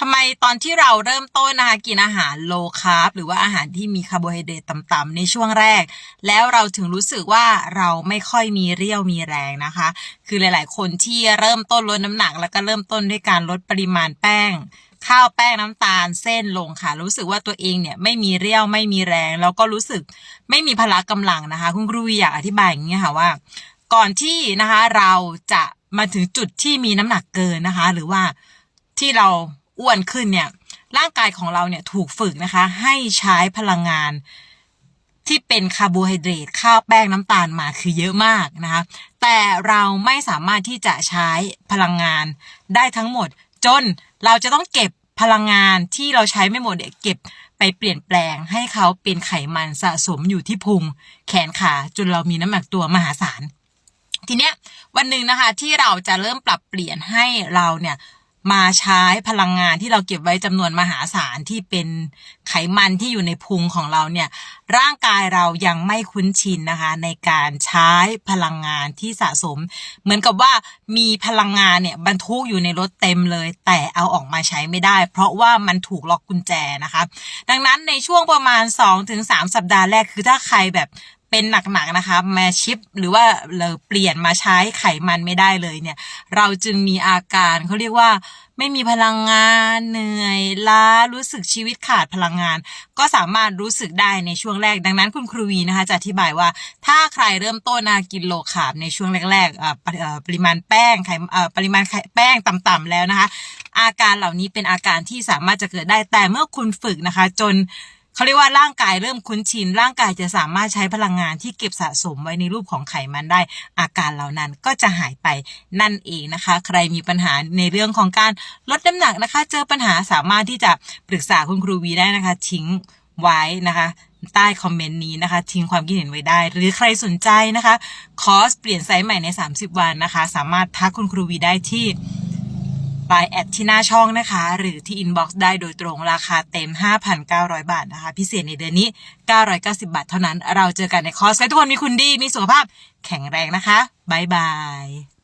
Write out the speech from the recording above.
ทำไมตอนที่เราเริ่มต้นนะคะกินอาหารโลคาร์บหรือว่าอาหารที่มีคาร์โบไฮเดรตต่ำๆในช่วงแรก แล้วเราถึงรู้สึกว่าเราไม่ค่อยมีเรี่ยวมีแรงนะคะ คือหลายๆ คนที่เริ่มต้นลดน้ำหนัก แล้วก็เริ่มต้นด้วยการลดปริมาณแป้ง ข้าวแป้งน้ำตาลเส้นลงค่ะ รู้สึกว่าตัวเองเนี่ยไม่มีเรี่ยวไม่มีแรง แล้วก็รู้สึกไม่มีพละกำลังนะคะ คุณครูอยากอธิบายอย่างนี้ค่ะว่า ก่อนที่นะคะเราจะมาถึงจุดที่มีน้ำหนักเกินนะคะ หรือว่าที่เรา อ้วนขึ้นเนี่ยร่างกายของเราเนี่ยถูกฝึกนะคะ ให้ใช้พลังงานที่เป็นคาร์โบไฮเดรตข้าวแป้งน้ำตาลมาคือเยอะมากนะคะ แต่เราไม่สามารถที่จะใช้พลังงานได้ทั้งหมด จนเราจะต้องเก็บพลังงานที่เราใช้ไม่หมดเนี่ยเก็บไปเปลี่ยนแปลงให้เขาเป็นไขมันสะสมอยู่ที่พุง แขนขาจนเรามีน้ำหนักตัวมหาศาลทีเนี้ยวันหนึ่งนะคะที่เราจะเริ่มปรับเปลี่ยนให้เราเนี่ย มาใช้พลังงานที่เราเก็บไว้จำนวนมหาศาลที่เป็นไขมันที่อยู่ในพุงของเราเนี่ย ร่างกายเรายังไม่คุ้นชินนะคะ ในการใช้พลังงานที่สะสม เหมือนกับว่ามีพลังงานเนี่ยบรรทุกอยู่ในรถเต็มเลย แต่เอาออกมาใช้ไม่ได้ เพราะว่ามันถูกล็อกกุญแจนะคะ ดังนั้นในช่วงประมาณ 2-3 สัปดาห์แรกคือถ้าใครแบบ เป็นหนักๆนะคะมาชิปหรือว่าเราเปลี่ยนมาใช้ไขมันไม่ได้เลยเนี่ย เราจึงมีอาการเขาเรียกว่าไม่มีพลังงานเหนื่อยล้ารู้สึกชีวิตขาดพลังงาน ก็สามารถรู้สึกได้ในช่วงแรกดังนั้นคุณครูวีนะคะจะอธิบายว่า ถ้าใครเริ่มต้นนะกินโลคาร์บในช่วงแรกๆปริมาณแป้งไขปริมาณแป้งต่ำๆแล้วนะคะ อาการเหล่านี้เป็นอาการที่สามารถจะเกิดได้แต่เมื่อคุณฝึกนะคะ จน เขาเรียกว่าร่างกายเริ่มคุ้นชิน ร่างกายจะสามารถใช้พลังงานที่เก็บสะสมไว้ในรูปของไขมันได้ อาการเหล่านั้นก็จะหายไปนั่นเองนะคะ ใครมีปัญหาในเรื่องของการลดน้ำหนักนะคะ เจอปัญหาสามารถที่จะปรึกษาคุณครูวีได้นะคะ ทิ้งไว้นะคะใต้คอมเมนต์นี้นะคะ ทิ้งความคิดเห็นไว้ได้ หรือใครสนใจนะคะ คอร์สเปลี่ยนไซส์ใหม่ใน 30 วันนะคะ สามารถทักคุณครูวีได้ที่ ไลน์แอดที่หน้าช่องนะคะ หรือที่อินบ็อกซ์ได้โดยตรงราคาเต็ม 5,900 บาทนะคะ พิเศษในเดือนนี้ 990 บาทเท่านั้น เราเจอกันในคอร์สทุกคนมีคุณดี มีสุขภาพแข็งแรงนะคะ บ๊ายบาย